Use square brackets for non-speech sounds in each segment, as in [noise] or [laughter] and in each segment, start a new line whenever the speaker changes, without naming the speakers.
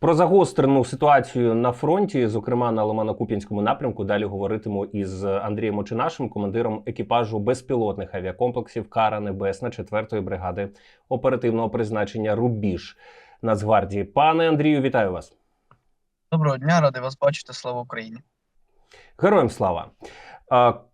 Про загострену ситуацію на фронті, зокрема на Лимано-Куп'янському напрямку, далі говоритиму із Андрієм Очинашем, командиром екіпажу безпілотних авіакомплексів Кара Небесна 4-ї бригади оперативного призначення Рубіж Нацгвардії. Пане Андрію, вітаю вас.
Доброго дня, радий вас бачити. Слава Україні.
Героям слава.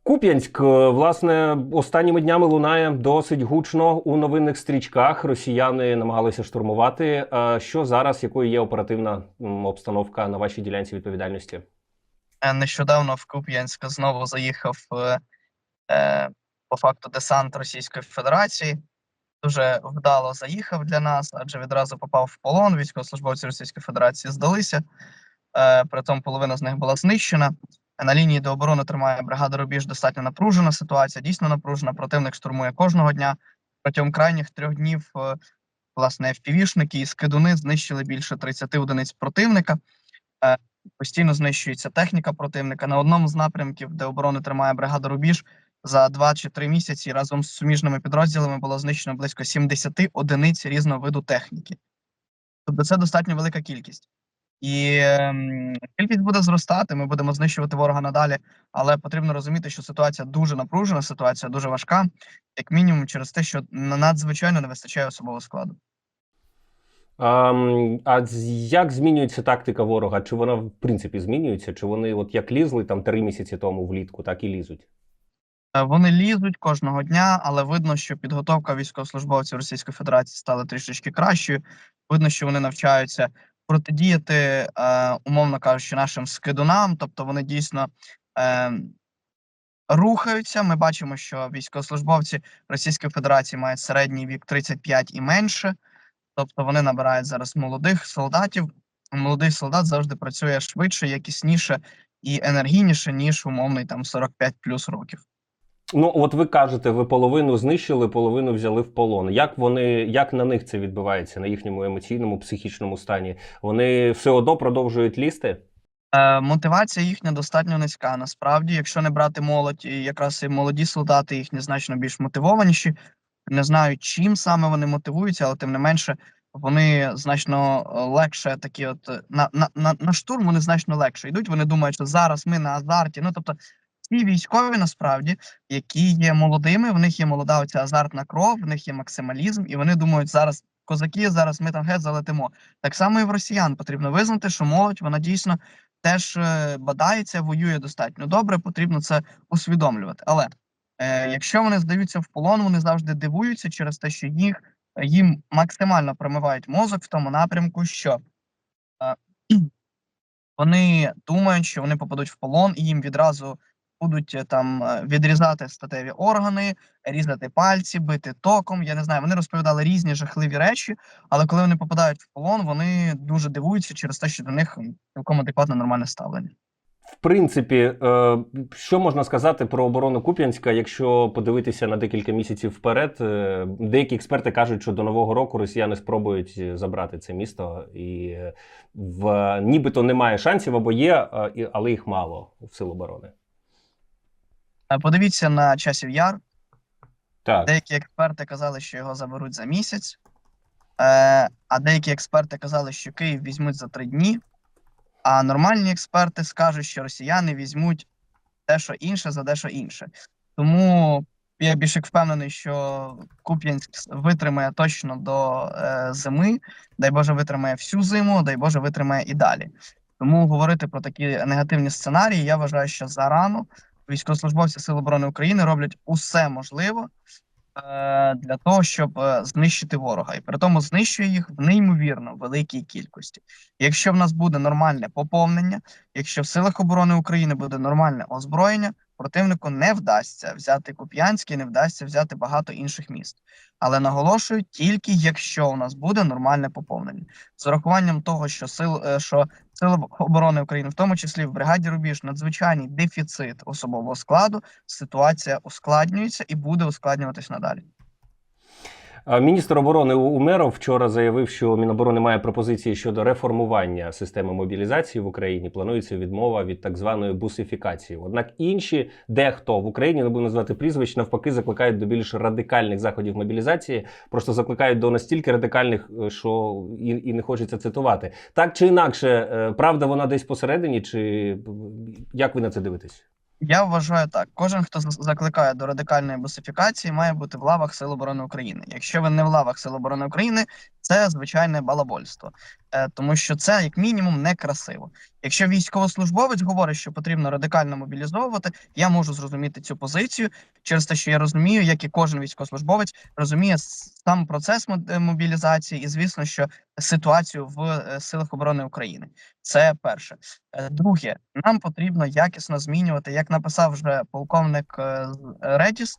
Куп'янськ, е, власне, останніми днями лунає досить гучно у новинних стрічках. Росіяни намагалися штурмувати. Що зараз, якою є оперативна обстановка на вашій ділянці відповідальності?
Е, Нещодавно в Куп'янськ знову заїхав е, по факту десант Російської Федерації. Дуже вдало заїхав для нас, адже відразу попав в полон. Військовослужбовці Російської Федерації здалися. Притом половина з них була знищена. На лінії до оборони тримає бригада Рубіж достатньо напружена ситуація, дійсно напружена. Противник штурмує кожного дня. Протягом крайніх трьох днів е, власне FPV-шники і скидуни знищили більше 30 одиниць противника. Е, Постійно знищується техніка противника. На одному з напрямків, де оборону тримає бригада Рубіж, за 2 чи 3 місяці разом з суміжними підрозділами було знищено близько 70 одиниць різного виду техніки. Тобто це достатньо велика кількість. І ем, кількість буде зростати, ми будемо знищувати ворога надалі, але потрібно розуміти, що ситуація дуже напружена, ситуація дуже важка, як мінімум, через те, що надзвичайно не вистачає особового складу.
А, а як змінюється тактика ворога? Чи вона в принципі змінюється? Чи вони, от як лізли там три місяці тому влітку, так і лізуть?
Е, Вони лізуть кожного дня, але видно, що підготовка військовослужбовців Російської Федерації стала трішечки кращою. Видно, що вони навчаються протидіяти, е, умовно кажучи, нашим скидунам. Тобто вони дійсно е, рухаються. Ми бачимо, що військовослужбовці Російської Федерації мають середній вік 35 і менше. Тобто вони набирають зараз молодих солдатів. Молодий солдат завжди працює швидше, якісніше і енергійніше, ніж умовний там 45 плюс років.
Ну, от ви кажете, ви половину знищили, половину взяли в полон. Як вони, як на них це відбувається на їхньому емоційному, психічному стані? Вони все одно продовжують лізти?
Е, мотивація їхня достатньо низька. Насправді, якщо не брати молодь, і якраз і молоді солдати їхні значно більш мотивованіші. Не знаю, чим саме вони мотивуються, але тим не менше вони значно е, легше такі, от е, на, на, на, на штурм вони значно легше йдуть. Вони думають, що зараз ми на азарті. Ну тобто, ці військові насправді, які є молодими, в них є молода оця азартна кров, в них є максималізм, і вони думають, зараз козаки, зараз ми там геть залетимо. Так само і в росіян потрібно визнати, що молодь вона дійсно теж е, бадається, воює достатньо добре. Потрібно це усвідомлювати. Але е, якщо вони здаються в полон, вони завжди дивуються через те, що їх їм максимально промивають мозок в тому напрямку, що е, [clears throat] вони думають, що вони попадуть в полон, і їм відразу будуть е, там е, відрізати статеві органи, різати пальці, бити током. Я не знаю, вони розповідали різні жахливі речі, але коли вони попадають в полон, вони дуже дивуються через те, що до них цілком адекватне нормальне ставлення.
В принципі, е, що можна сказати про оборону Куп'янська, якщо подивитися на декілька місяців вперед? Деякі експерти кажуть, що до нового року росіяни спробують забрати це місто, і в нібито немає шансів або є, але їх мало в сил оборони.
Е, Подивіться на часів яр.
Так.
Деякі експерти казали, що його заберуть за місяць, е, а деякі експерти казали, що Київ візьмуть за три дні. А нормальні експерти скажуть, що росіяни візьмуть дещо інше за дещо інше. Тому я більш як впевнений, що Куп'янськ витримає точно до е, зими. Дай Боже, витримає всю зиму, дай Боже, витримає і далі. Тому говорити про такі негативні сценарії, я вважаю, що зарано військовослужбовці Сил оборони України роблять усе можливе е, для того, щоб е, знищити ворога, і при тому знищує їх в неймовірно великій кількості. Якщо в нас буде нормальне поповнення, якщо в силах оборони України буде нормальне озброєння, противнику не вдасться взяти Куп'янськ і не вдасться взяти багато інших міст. Але наголошую, тільки якщо у нас буде нормальне поповнення, з урахуванням того, що сил, е, що Сили оборони України, в тому числі в бригаді Рубіж, надзвичайний дефіцит особового складу. Ситуація ускладнюється і буде ускладнюватись надалі.
Міністр оборони Умеров вчора заявив, що Міноборони має пропозиції щодо реформування системи мобілізації в Україні. Планується відмова від так званої бусифікації. Однак інші, дехто в Україні не буду назвати прізвищ, навпаки, закликають до більш радикальних заходів мобілізації. Просто закликають до настільки радикальних, е, що і, і не хочеться цитувати. Так чи інакше, е, правда, вона десь посередині, чи як ви на це дивитесь?
Я вважаю так: кожен, хто закликає до радикальної бусифікації, має бути в лавах Сил оборони України. Якщо ви не в лавах Сил оборони України, це звичайне балабольство, е, тому що це як мінімум некрасиво. Якщо військовослужбовець говорить, що потрібно радикально мобілізовувати, я можу зрозуміти цю позицію через те, що я розумію, як і кожен військовослужбовець розуміє сам процес е, мобілізації, і звісно, що ситуацію в е, силах оборони України. Це перше. Друге, нам потрібно якісно змінювати, як написав вже полковник Редіс.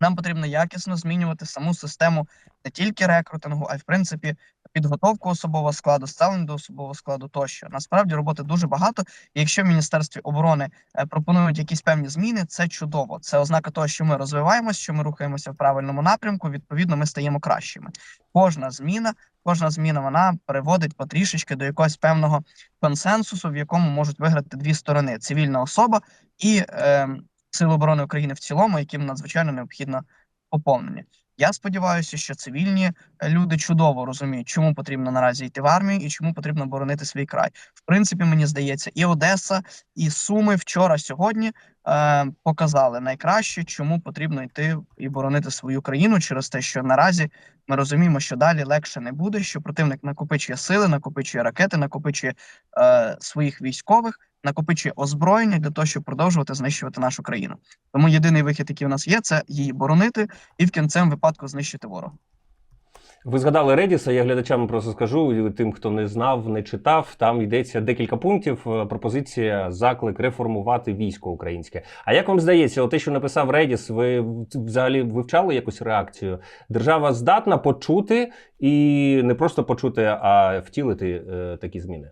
Нам потрібно якісно змінювати саму систему не тільки рекрутингу, а й в принципі підготовку особового складу, ставлення до особового складу тощо. Насправді роботи дуже багато. І якщо в міністерстві оборони е, пропонують якісь певні зміни, це чудово. Це ознака того, що ми розвиваємося, що ми рухаємося в правильному напрямку. Відповідно, ми стаємо кращими. Кожна зміна, кожна зміна вона приводить потрішечки до якогось певного консенсусу, в якому можуть виграти дві сторони: цивільна особа і е, Сили оборони України в цілому, яким надзвичайно необхідно поповнення. Я сподіваюся, що цивільні е, люди чудово розуміють, чому потрібно наразі йти в армію і чому потрібно боронити свій край. В принципі, мені здається, і Одеса, і Суми вчора, сьогодні е, показали найкраще, чому потрібно йти і боронити свою країну через те, що наразі ми розуміємо, що далі легше не буде, що противник накопичує сили, накопичує ракети, накопичує е, своїх військових, накопичує озброєння для того, щоб продовжувати знищувати нашу країну. Тому єдиний вихід, який у нас є, це її боронити і в кінцевому випадку знищити ворога.
Ви згадали Редіса, я глядачам просто скажу, тим, хто не знав, не читав, там йдеться декілька пунктів. е, Пропозиція, заклик реформувати військо українське. А як вам здається, те, що написав Редіс, ви взагалі вивчали якусь реакцію? Держава здатна почути і не просто почути, а втілити е, такі зміни?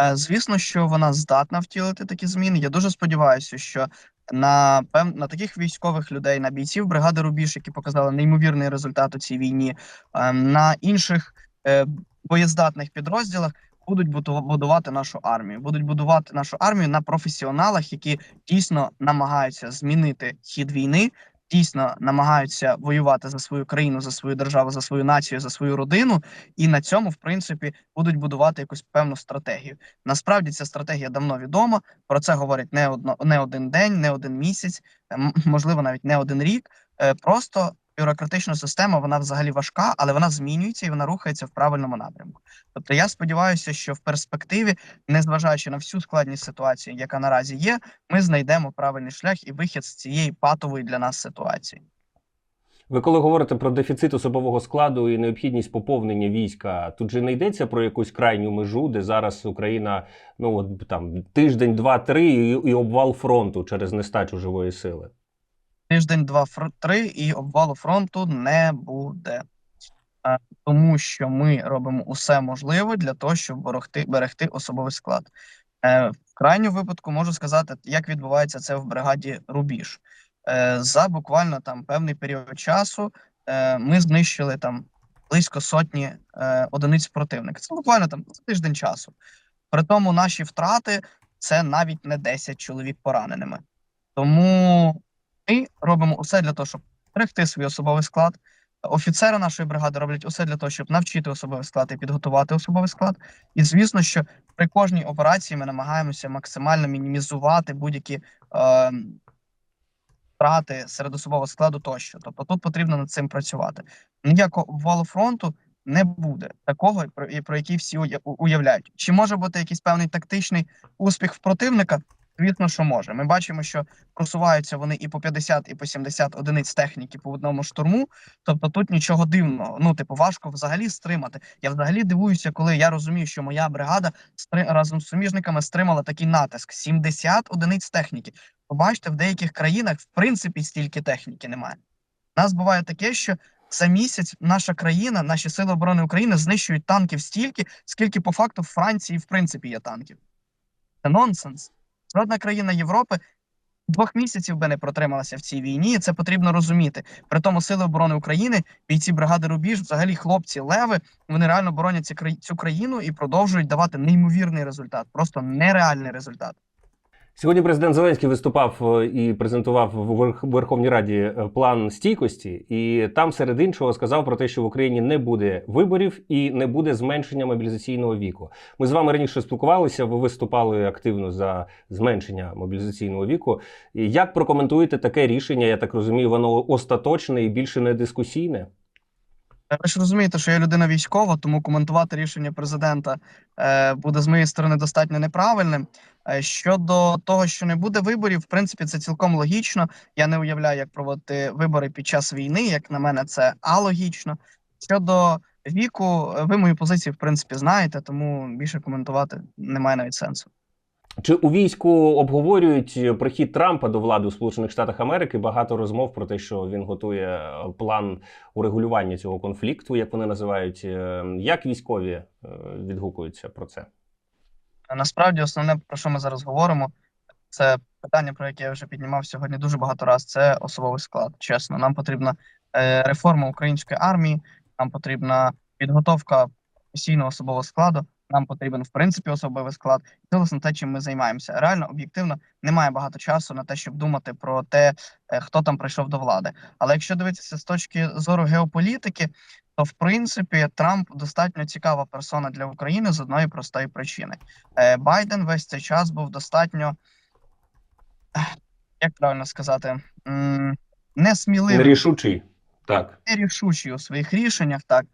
Е, Звісно, що вона здатна втілити такі зміни. Я дуже сподіваюся, що на пев... на таких військових людей, на бійців бригади Рубіж, які показали неймовірний результат у цій війні, е, на інших е, боєздатних підрозділах будуть будувати нашу армію. Будуть будувати нашу армію на професіоналах, які дійсно намагаються змінити хід війни. Дійсно намагаються воювати за свою країну, за свою державу, за свою націю, за свою родину, і на цьому, в принципі, будуть будувати якусь певну стратегію. Насправді ця стратегія давно відома. Про це говорять не одно не один день, не один місяць, е, [laughs] можливо, навіть не один рік. Е, Просто бюрократична система вона взагалі важка, але вона змінюється і вона рухається в правильному напрямку. Тобто, я сподіваюся, що в перспективі, незважаючи на всю складність ситуації, яка наразі є, ми знайдемо правильний шлях і вихід з цієї патової для нас ситуації.
Ви коли говорите про дефіцит особового складу і необхідність поповнення війська, тут же не йдеться про якусь крайню межу, де зараз Україна ну от там тиждень, два-три і, і обвал фронту через нестачу живої сили.
Тиждень, два, три і обвалу фронту не буде. Тому що ми робимо усе можливе для того, щоб берегти, берегти особовий склад. Е, В крайньому випадку можу сказати, як відбувається це в бригаді Рубіж. Е, За буквально там певний період часу е, ми знищили там близько сотні одиниць противника. Це буквально там тиждень часу. При тому наші втрати це навіть не 10 чоловік пораненими. Тому ми робимо усе для того, щоб берегти свій особовий склад. Офіцери нашої бригади роблять усе для того, щоб навчити особовий склад і підготувати особовий склад. І звісно, що при кожній операції ми намагаємося максимально мінімізувати будь-які е, втрати серед особового складу тощо. Тобто тут потрібно над цим працювати. Ніякого обвалу фронту не буде такого, про, про який всі уявляють. Чи може бути якийсь певний тактичний успіх в противника? Звісно, що може. Ми бачимо, що просуваються вони і по 50, і по 70 одиниць техніки по одному штурму. Тобто тут нічого дивного. Ну, типу, важко взагалі стримати. Я взагалі дивуюся, коли я розумію, що моя бригада разом з суміжниками стримала такий натиск: 70 одиниць техніки. Побачите, в деяких країнах в принципі стільки техніки немає. У нас буває таке, що за місяць наша країна, наші сили оборони України знищують танків стільки, скільки по факту в Франції в принципі є танків. Це нонсенс. Жодна країна Європи двох місяців би не протрималася в цій війні. і Це потрібно розуміти. При тому сили оборони України, бійці бригади Рубіж, взагалі хлопці леви, вони реально боронять цю країну і продовжують давати неймовірний результат, просто нереальний результат.
Сьогодні президент Зеленський виступав е, і презентував в Верх- Верховній Раді е, план стійкості, і там серед іншого сказав про те, що в Україні не буде виборів і не буде зменшення мобілізаційного віку. Ми з вами раніше спілкувалися. Ви виступали активно за зменшення мобілізаційного віку. Як прокоментуєте таке рішення? Я так розумію, воно остаточне і більше не дискусійне.
Ви ж розумієте, що я людина військова, тому коментувати рішення президента е, буде з моєї сторони достатньо неправильним. Е, щодо того, що не буде виборів, в принципі, це цілком логічно. Я не уявляю, як проводити вибори під час війни. Як на мене, це алогічно. Щодо віку, е, ви мою позицію, в принципі, знаєте, тому більше коментувати немає навіть сенсу.
Чи у війську обговорюють прихід Трампа до влади у Сполучених Штатах Америки? Багато розмов про те, що він готує план урегулювання цього конфлікту, як вони називають. Е, Як військові е, відгукуються про це?
Насправді, основне про що ми зараз говоримо, це питання, про яке я вже піднімав сьогодні дуже багато разів. Це особовий склад. Чесно, нам потрібна е, реформа української армії, нам потрібна підготовка професійного особового складу. Нам потрібен в принципі особовий склад. Це власне те, чим ми займаємося. Реально, об'єктивно, немає багато часу на те, щоб думати про те, е, хто там прийшов до влади. Але якщо дивитися з точки зору геополітики, то в принципі Трамп достатньо цікава персона для України з одної простої причини. Е, Байден весь цей час був достатньо, як правильно сказати, м, несміливим,
Нерішучий. Так.
нерішучий у своїх рішеннях, так.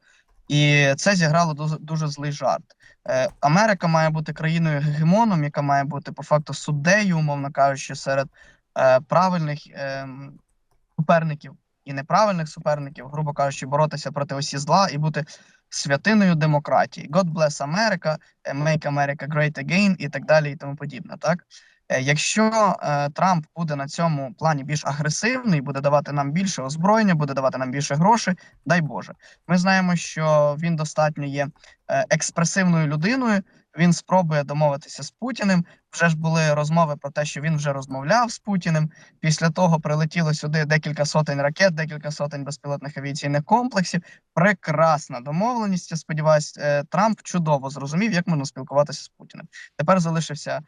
І це зіграло дуже, дуже злий жарт. Е, Америка має бути країною гегемоном, яка має бути по факту суддею, умовно кажучи, серед е, правильних е, суперників і неправильних суперників, грубо кажучи, боротися проти осі зла і бути святиною демократії. God bless America, е, make America great again і так далі, і тому подібне. Так, якщо е, Трамп буде на цьому плані більш агресивний, буде давати нам більше озброєння, буде давати нам більше грошей, дай Боже. Ми знаємо, що він достатньо є е, експресивною людиною. Він спробує домовитися з Путіним. Вже ж були розмови про те, що він вже розмовляв з Путіним. Після того прилетіло сюди декілька сотень ракет, декілька сотень безпілотних авіаційних комплексів. Прекрасна домовленість. Я сподіваюся, е, Трамп чудово зрозумів, як можна спілкуватися з Путіним. Тепер залишився е,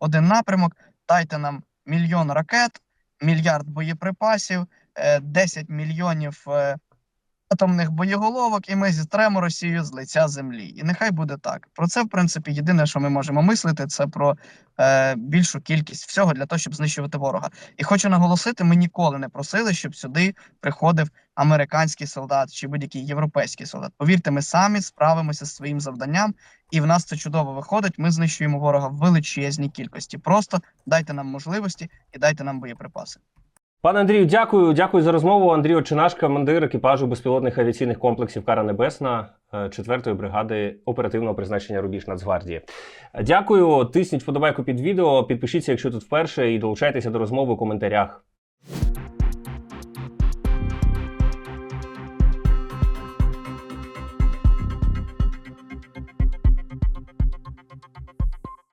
один напрямок: дайте нам мільйон ракет, мільярд боєприпасів, е, 10 мільйонів е, атомних боєголовок, і ми зітремо Росію з лиця землі. І нехай буде так. Про це, в принципі, єдине, що ми можемо мислити, це про е, більшу кількість всього для того, щоб знищувати ворога. І хочу наголосити: ми ніколи не просили, щоб сюди приходив американський солдат чи будь-який європейський солдат. Повірте, ми самі справимося з своїм завданням, і в нас це чудово виходить. Ми знищуємо ворога в величезній кількості. Просто дайте нам можливості і дайте нам боєприпаси.
Пане Андрію, дякую. Дякую за розмову. Андрій Очинаш, командир екіпажу безпілотних авіаційних комплексів Кара Небесна 4-ї бригади оперативного призначення Рубіж Нацгвардії. Дякую. Тисніть вподобайку під відео. Підпишіться, якщо тут вперше, і долучайтеся до розмови у коментарях.